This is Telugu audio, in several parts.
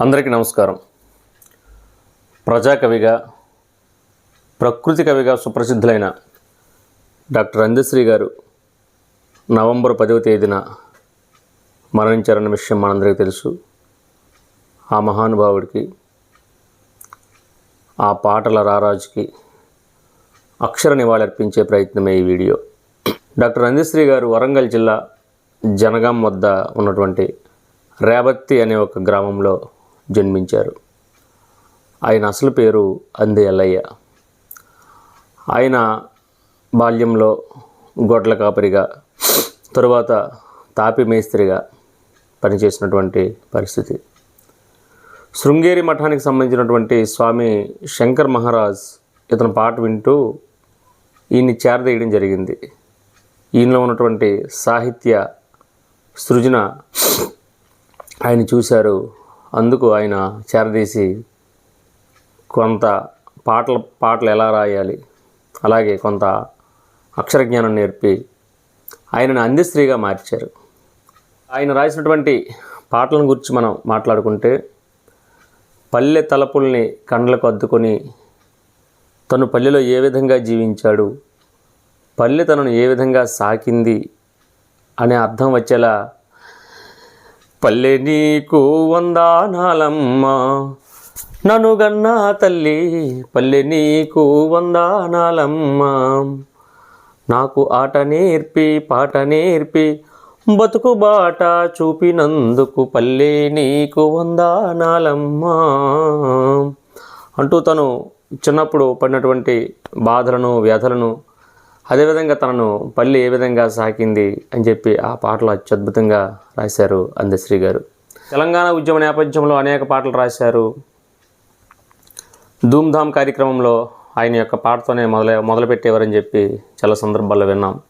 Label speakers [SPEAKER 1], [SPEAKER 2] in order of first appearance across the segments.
[SPEAKER 1] అందరికీ నమస్కారం. ప్రజాకవిగా ప్రకృతి కవిగా సుప్రసిద్ధులైన డాక్టర్ అందశ్రీ గారు నవంబర్ పదవ తేదీన మరణించారన్న విషయం మనందరికీ తెలుసు. ఆ మహానుభావుడికి ఆ పాటల రారాజుకి అక్షర నివాళులర్పించే ప్రయత్నమే ఈ వీడియో. డాక్టర్ అందశ్రీ గారు వరంగల్ జిల్లా జనగాం వద్ద ఉన్నటువంటి రేవత్తి అనే ఒక గ్రామంలో జన్మించారు. ఆయన అసలు పేరు అంది ఎల్లయ్య ఆయన బాల్యంలో గొడ్ల కాపరిగా తరువాత తాపి మేస్త్రిగా పనిచేసినటువంటి పరిస్థితి. శృంగేరి మఠానికి సంబంధించినటువంటి స్వామి శంకర్ మహారాజ్ ఇతను పాట వింటూ ఈయన్ని చేరదీయడం జరిగింది. ఈయనలో ఉన్నటువంటి సాహిత్య సృజన ఆయన చూశారు. అందుకు ఆయన చేరదీసి కొంత పాటలు పాటలు ఎలా రాయాలి? అలాగే కొంత అక్షరజ్ఞానం నేర్పి ఆయనను అందిశ్రీగా మార్చారు. ఆయన రాసినటువంటి పాటలను గురించి మనం మాట్లాడుకుంటే పల్లె తలపుల్ని కండ్లకు అద్దుకొని తను పల్లెలో ఏ విధంగా జీవించాడు పల్లె తనను ఏ విధంగా సాకింది అనే అర్థం వచ్చేలా పల్లె నీకు వందానాలమ్మ నన్ను గన్నా తల్లి పల్లె నీకు వందానాలమ్మ నాకు ఆట నేర్పి పాట నేర్పి బతుకు బాట చూపినందుకు పల్లె నీకు వందానాలమ్మ అంటూ తను చిన్నప్పుడు పడినటువంటి బాధలను వ్యధలను అదేవిధంగా తనను పల్లి ఏ విధంగా సాకింది అని చెప్పి ఆ పాటలు అత్యద్భుతంగా రాశారు అందశ్రీ గారు. తెలంగాణ ఉద్యమ నేపథ్యంలో అనేక పాటలు రాశారు. ధూమ్ధామ్ కార్యక్రమంలో ఆయన యొక్క పాటతోనే మొదల మొదలుపెట్టేవారని చెప్పి చాలా సందర్భాల్లో విన్నాం.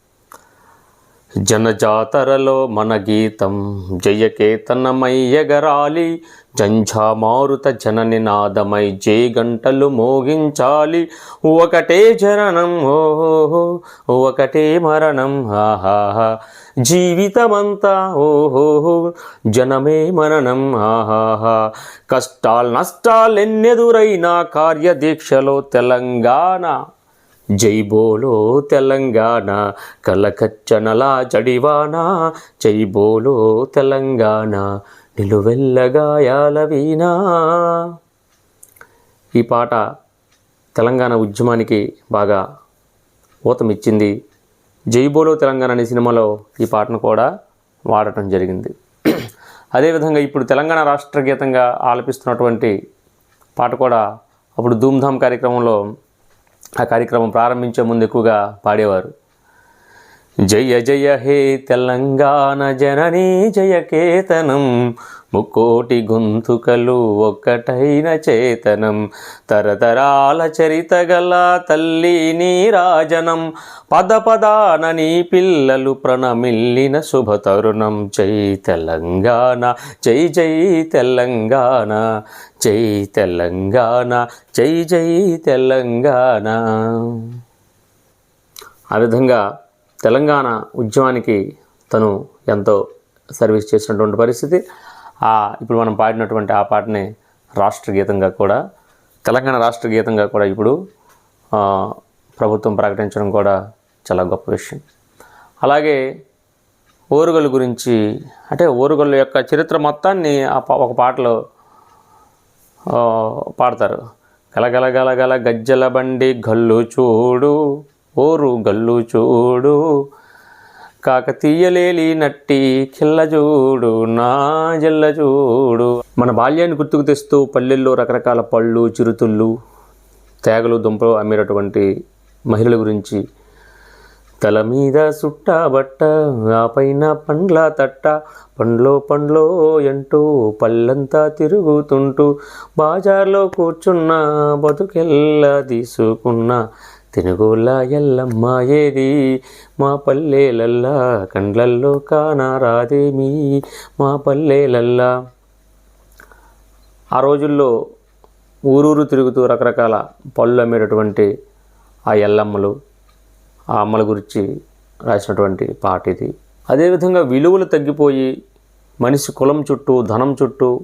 [SPEAKER 1] జనజాతరలో మన గీతం జయకేతనమయ్యగరాలి జంఝామారుత జనని నాదమై జే గంటలు మోగించాలి. ఒకటే జననం ఓహో ఒకటే మరణం ఆహాహా. జీవితమంతా ఓహో జనమే మరణం ఆహాహా. కష్టాలు నష్టాలెన్నెదురైనా కార్యదీక్షలో తెలంగాణ జై బోలో తెలంగాణ కలకచ్చనలా చడివానా జై బోలో తెలంగాణ నిలువెల్లగాయాల వీణా. ఈ పాట తెలంగాణ ఉద్యమానికి బాగా ఊతమిచ్చింది. జై బోలో తెలంగాణ అనే సినిమాలో ఈ పాటను కూడా వాడటం జరిగింది. అదేవిధంగా ఇప్పుడు తెలంగాణ రాష్ట్ర గీతంగా ఆలపిస్తున్నటువంటి పాట కూడా అప్పుడు ధూమ్ధామ్ కార్యక్రమంలో ఆ కార్యక్రమం ప్రారంభించే ముందు ఎక్కువగా పాడేవారు. జయ జయ హే తెలంగాణ జననీ జయకేతనం ముక్కోటి గొంతుకలు ఒక్కటైన చేతనం. తరతరాల చరిత గల తల్లి నీరాజనం పద పదాన నీ పిల్లలు ప్రణమిల్లిన శుభతరుణం జై తెలంగాణ జై జై తెలంగాణ జై తెలంగాణ జై జై తెలంగాణ. ఆ విధంగా తెలంగాణ ఉద్యమానికి తను ఎంతో సర్వీస్ చేసినటువంటి పరిస్థితి. ఆ ఇప్పుడు మనం పాడినటువంటి ఆ పాటని రాష్ట్ర గీతంగా కూడా తెలంగాణ రాష్ట్ర గీతంగా కూడా ఇప్పుడు ప్రభుత్వం ప్రకటించడం కూడా చాలా గొప్ప విషయం. అలాగే ఓరుగల్లు గురించి అంటే ఓరుగల్లు యొక్క చరిత్ర మొత్తాన్ని ఒక పాటలో పాడతారు. గలగల గలగల గజ్జల బండి గల్లు చూడు ఓరు గల్లు చూడు కాకతీయలేలి నట్టి కిల్ల చూడు నా జల్లజూడు మన బాల్యాన్ని గుర్తుకు తెస్తూ పల్లెల్లో రకరకాల పళ్ళు చిరుతుళ్ళు తేగలు దుంపలు అమ్మేటటువంటి మహిళల గురించి. తల మీద సుట్ట బట్ట ఆ పైన పండ్ల తట్ట పండ్లో పండ్లో ఎంటూ పళ్ళంతా తిరుగుతుంటూ బాజార్లో కూర్చున్న బతుకెల్లా తీసుకున్న. తినుగోళ్ళ ఎల్లమ్మ ఏది? మా పల్లెలల్లా కండ్లల్లో కానారాదేమి మా పల్లెలల్లా. ఆ రోజుల్లో ఊరూరు తిరుగుతూ రకరకాల పళ్ళు అమ్మేటటువంటి ఆ ఎల్లమ్మలు ఆ అమ్మల గురించి రాసినటువంటి పాట ఇది. అదేవిధంగా విలువలు తగ్గిపోయి మనిషి కులం చుట్టూ ధనం చుట్టూ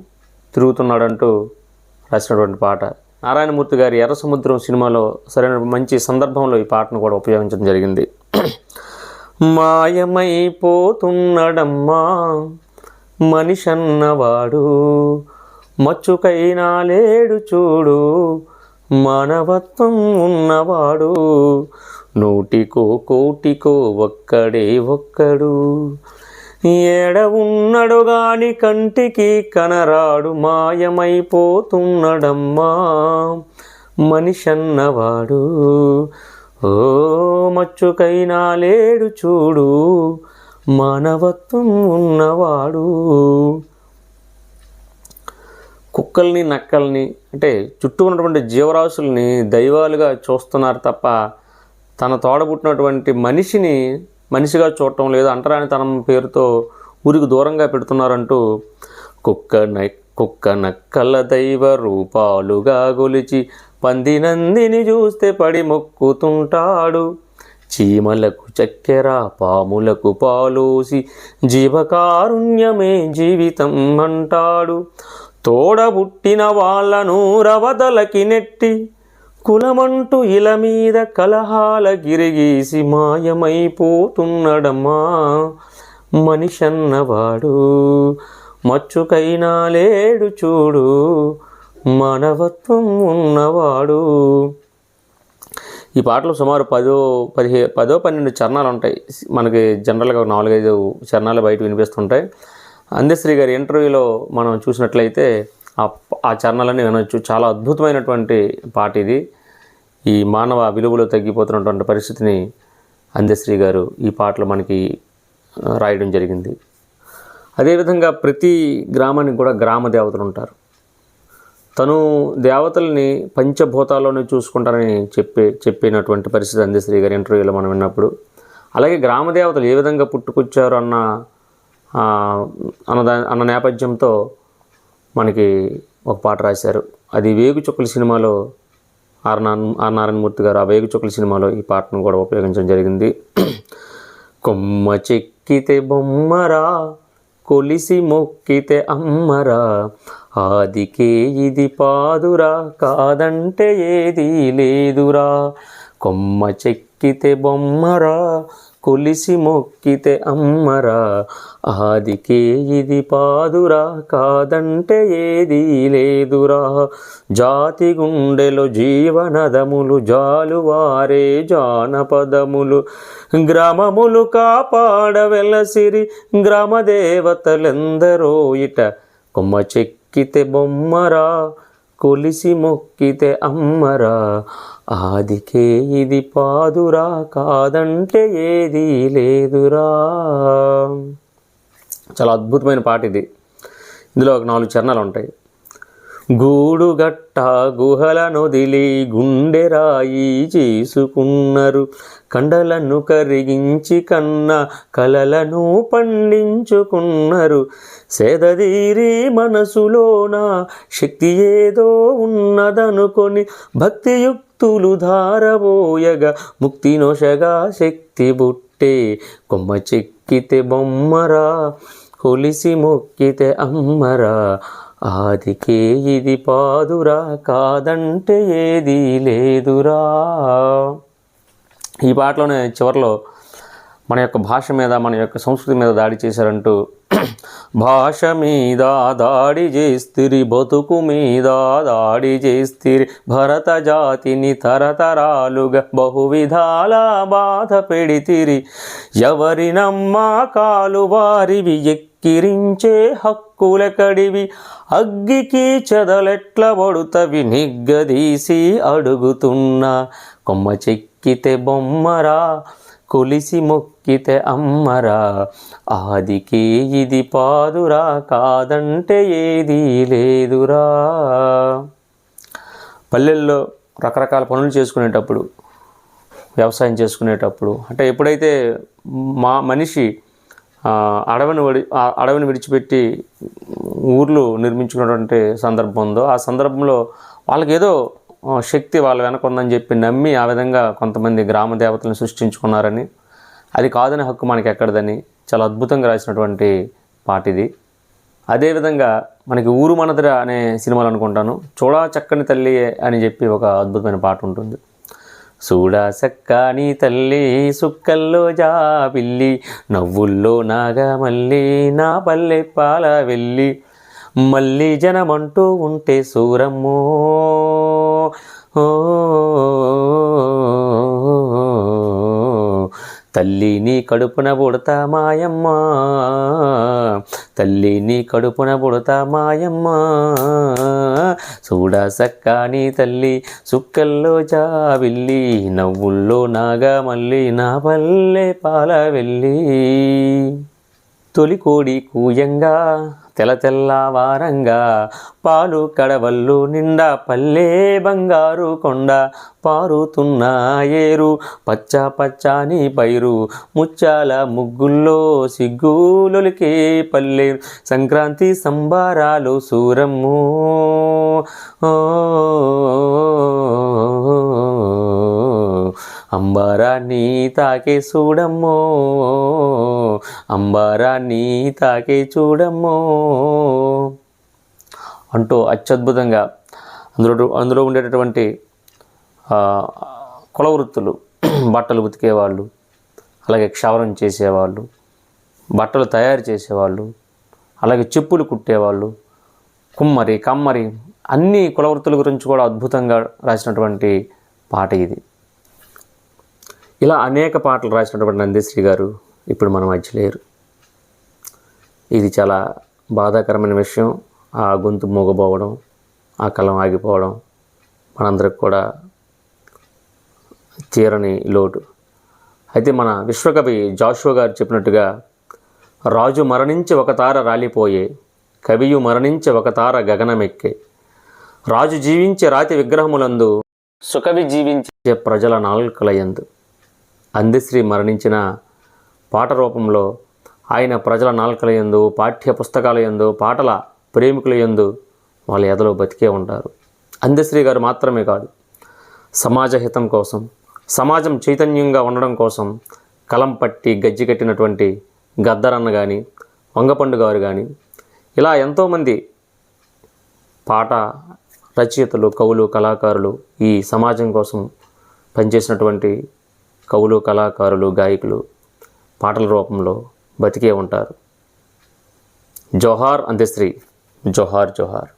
[SPEAKER 1] తిరుగుతున్నాడంటూ రాసినటువంటి పాట. నారాయణమూర్తి గారి ఎర్ర సముద్రం సినిమాలో సరైన మంచి సందర్భంలో ఈ పాటను కూడా ఉపయోగించడం జరిగింది. మాయమైపోతున్నడమ్మా మనిషన్నవాడు మచ్చుకైనా లేడు చూడు మానవత్వం ఉన్నవాడు నూటికో కోటికో ఒక్కడే ఒక్కడు. ఏడ ఉన్నడు గాని కంటికి కనరాడు మాయమైపోతున్నడమ్మా. మనిషన్నవాడు. ఓ మచ్చుకైనా లేడు చూడు మానవత్వం ఉన్నవాడు. కుక్కల్ని నక్కల్ని అంటే చుట్టూ ఉన్నటువంటి జీవరాశుల్ని దైవాలుగా చూస్తున్నారు తప్ప తన తోడబుట్టినటువంటి మనిషిని మనిషిగా చూడటం లేదు అంటరానితనం పేరుతో ఊరికి దూరంగా పెడుతున్నారంటూ కుక్క న కుక్క నక్కల దైవ రూపాలుగా గొలిచి పందినందిని చూస్తే పడి మొక్కుతుంటాడు. చీమలకు చక్కెర పాములకు పాలోసి జీవకారుణ్యమే జీవితం అంటాడు. తోడబుట్టిన వాళ్ళను రవదలకి నెట్టి కులమంటూ ఇల మీద కలహాల గిరిగీసి మాయమైపోతున్నడమ్మా. మనిషన్నవాడు మచ్చుకైనా లేడు చూడు మానవత్వం ఉన్నవాడు. ఈ పాటలో సుమారు పదో పదిహే పదో పన్నెండు చరణాలు ఉంటాయి. మనకి జనరల్గా ఒక నాలుగైదు చరణాలు బయట వినిపిస్తుంటాయి. అందశ్రీ గారి ఇంటర్వ్యూలో మనం చూసినట్లయితే ఆ ఆ చరణాలన్నీ వినొచ్చు. చాలా అద్భుతమైనటువంటి పాట ఇది. ఈ మానవ విలువలు తగ్గిపోతున్నటువంటి పరిస్థితిని అందశ్రీ గారు ఈ పాటలు మనకి రాయడం జరిగింది. అదేవిధంగా ప్రతి గ్రామానికి కూడా గ్రామ దేవతలు ఉంటారు. తను దేవతల్ని పంచభూతాల్లోనే చూసుకుంటానని చెప్పే చెప్పినటువంటి పరిస్థితి అందశ్రీ గారి ఇంటర్వ్యూలో మనం విన్నప్పుడు. అలాగే గ్రామ దేవతలు ఏ విధంగా పుట్టుకొచ్చారు అన్న అన్నదా అన్న నేపథ్యంతో మనకి ఒక పాట రాశారు. అది వేగు చుక్కల సినిమాలో ఆర్ నారాయణ ఆర్ నారాయణమూర్తి గారు ఆ వేగు చుక్కల సినిమాలో ఈ పాటను కూడా ఉపయోగించడం జరిగింది. కొమ్మ చెక్కితే బొమ్మరా కొలిసి మొక్కితే అమ్మరా ఆదికే ఇది పాదురా కాదంటే ఏది లేదురా. కొమ్మ చెక్కితే బొమ్మరా కొలిసి మొక్కితే అమ్మరా. ఆదికే ఇది పాదురా కాదంటే ఏది లేదురా. జాతి గుండెలో జీవనదములు జాలువారే జానపదములు. గ్రామములు కాపాడవెలసిరి గ్రామ దేవతలెందరో ఇట కొమ్మ చెక్కితే బొమ్మరా కొలిసి మొక్కితే అమ్మరా. ఆదికే ఇది పాదురా కాదంటే ఏది లేదురా. చాలా అద్భుతమైన పాట ఇది. ఇందులో ఒక నాలుగు చరణాలు ఉంటాయి గూడుగట్ట గుహల నొదిలి గుండెరాయి చేసుకున్నారు. కండలను కరిగించి కన్న కలలను పండించుకున్నారు. సేదదీరి మనసులోన శక్తి ఏదో ఉన్నదనుకొని భక్తియుక్తులు ధారబోయగా ముక్తి నొషగా శక్తి బుట్టే కొమ్మ చెక్కితే బొమ్మరా కొలిసి మొక్కితే అమ్మరా. ఆదికే ఇది పాదురా కాదంటే ఏది లేదురా. ఈ పాటలోనే చివరిలో మన యొక్క భాష మీద మన యొక్క సంస్కృతి మీద దాడి చేశారంటూ భాష మీద దాడి చేస్తిరి బతుకు మీద దాడి చేస్తిరి. భరత జాతిని తరతరాలుగా బహువిధాల బాధ పెడితిరి. ఎవరి నమ్మకాలు వారివి కిరించే హక్కులెక్కడివి అగ్గికి చెదలెట్ల పడుతవి నిగ్గదీసి అడుగుతున్నా. కొమ్మ చెక్కితే బొమ్మరా కొలిసి మొక్కితే అమ్మరా. ఆదికే ఇది పాదురా కాదంటే ఏది లేదురా. పల్లెల్లో రకరకాల పనులు చేసుకునేటప్పుడు వ్యవసాయం చేసుకునేటప్పుడు అంటే ఎప్పుడైతే మా మనిషి అడవిని వడి అడవిని విడిచిపెట్టి ఊర్లు నిర్మించుకున్నటువంటి సందర్భం ఉందో ఆ సందర్భంలో వాళ్ళకి ఏదో శక్తి వాళ్ళ వెనక ఉందని చెప్పి నమ్మి ఆ విధంగా కొంతమంది గ్రామ దేవతలను సృష్టించుకున్నారని. అది కాదని హక్కు మనకి ఎక్కడదని చాలా అద్భుతంగా రాసినటువంటి పాట ఇది. అదేవిధంగా మనకి ఊరు మనదిర అనే సినిమాలు అనుకుంటాను. చూడా చక్కని తల్లి అని చెప్పి ఒక అద్భుతమైన పాట ఉంటుంది. చూడా నీ తల్లి సుక్కల్లో జాబిల్లి నవ్వుల్లో నాగమల్లి నా పల్లె పాల వెళ్ళి మళ్ళీ జనమంటూ ఉంటే సూరమ్మో ఓ తల్లి నీ కడుపున పుడతా మాయమ్మ. తల్లి నీ కడుపున పుడతా మాయమ్మ. చూడ సక్కాని తల్లి సుక్కల్లో జావిల్లి నవ్వుల్లో నాగా మళ్ళీ నా పల్లె పాల వెళ్ళి తొలి కోడి కూయంగా తెల తెల్లవారంగా పాలు కడవల్లు నిండా పల్లె బంగారు కొండ పారుతున్న ఏరు పచ్చ పచ్చని పైరు ముచ్చాల ముగ్గుల్లో సిగ్గులొలికే పల్లె సంక్రాంతి సంబారాలు సూరమ్ము. అంబారాన్ని తాకే చూడమ్మో అంబారాన్ని తాకే చూడమ్మో అంటూ అత్యద్భుతంగా అందులో అందులో ఉండేటటువంటి కులవృత్తులు కుల వృత్తులు బట్టలు ఉతికేవాళ్ళు అలాగే క్షవరం చేసేవాళ్ళు బట్టలు తయారు చేసేవాళ్ళు అలాగే చెప్పులు కుట్టేవాళ్ళు కుమ్మరి కమ్మరి అన్ని కులవృత్తుల గురించి కూడా అద్భుతంగా రాసినటువంటి పాట ఇది. ఇలా అనేక పాటలు రాసినటువంటి నందిశ్రీ గారు ఇప్పుడు మన మధ్య లేరు. ఇది చాలా బాధాకరమైన విషయం. ఆ గొంతు మూగబోవడం ఆ కలం ఆగిపోవడం మనందరికి కూడా తీరని లోటు. అయితే మన విశ్వకవి జాషువా గారు చెప్పినట్టుగా రాజు మరణించి ఒక తార రాలిపోయే కవియు మరణించి ఒక తార గగనమెక్కే. రాజు జీవించే రాతి విగ్రహములందు సుకవి జీవించే ప్రజల నాలుకలయందు అందశ్రీ మరణించిన పాట రూపంలో ఆయన ప్రజల నాలుకల యందు పాఠ్య పుస్తకాల యందు పాటల ప్రేమికుల యందు వాళ్ళ ఎదలో బతికే ఉంటారు. అందశ్రీ గారు మాత్రమే కాదు సమాజ హితం కోసం సమాజం చైతన్యంగా ఉండడం కోసం కలం పట్టి గజ్జి కట్టినటువంటి గద్దరన్న కానీ వంగపండు గారు కానీ ఇలా ఎంతోమంది పాట రచయితలు కవులు కళాకారులు ఈ సమాజం కోసం పనిచేసినటువంటి కవులు కళాకారులు గాయకులు పాటల రూపంలో బతికే ఉంటారు. జోహార్ అంత్యశ్రీ. జోహార్ జోహార్.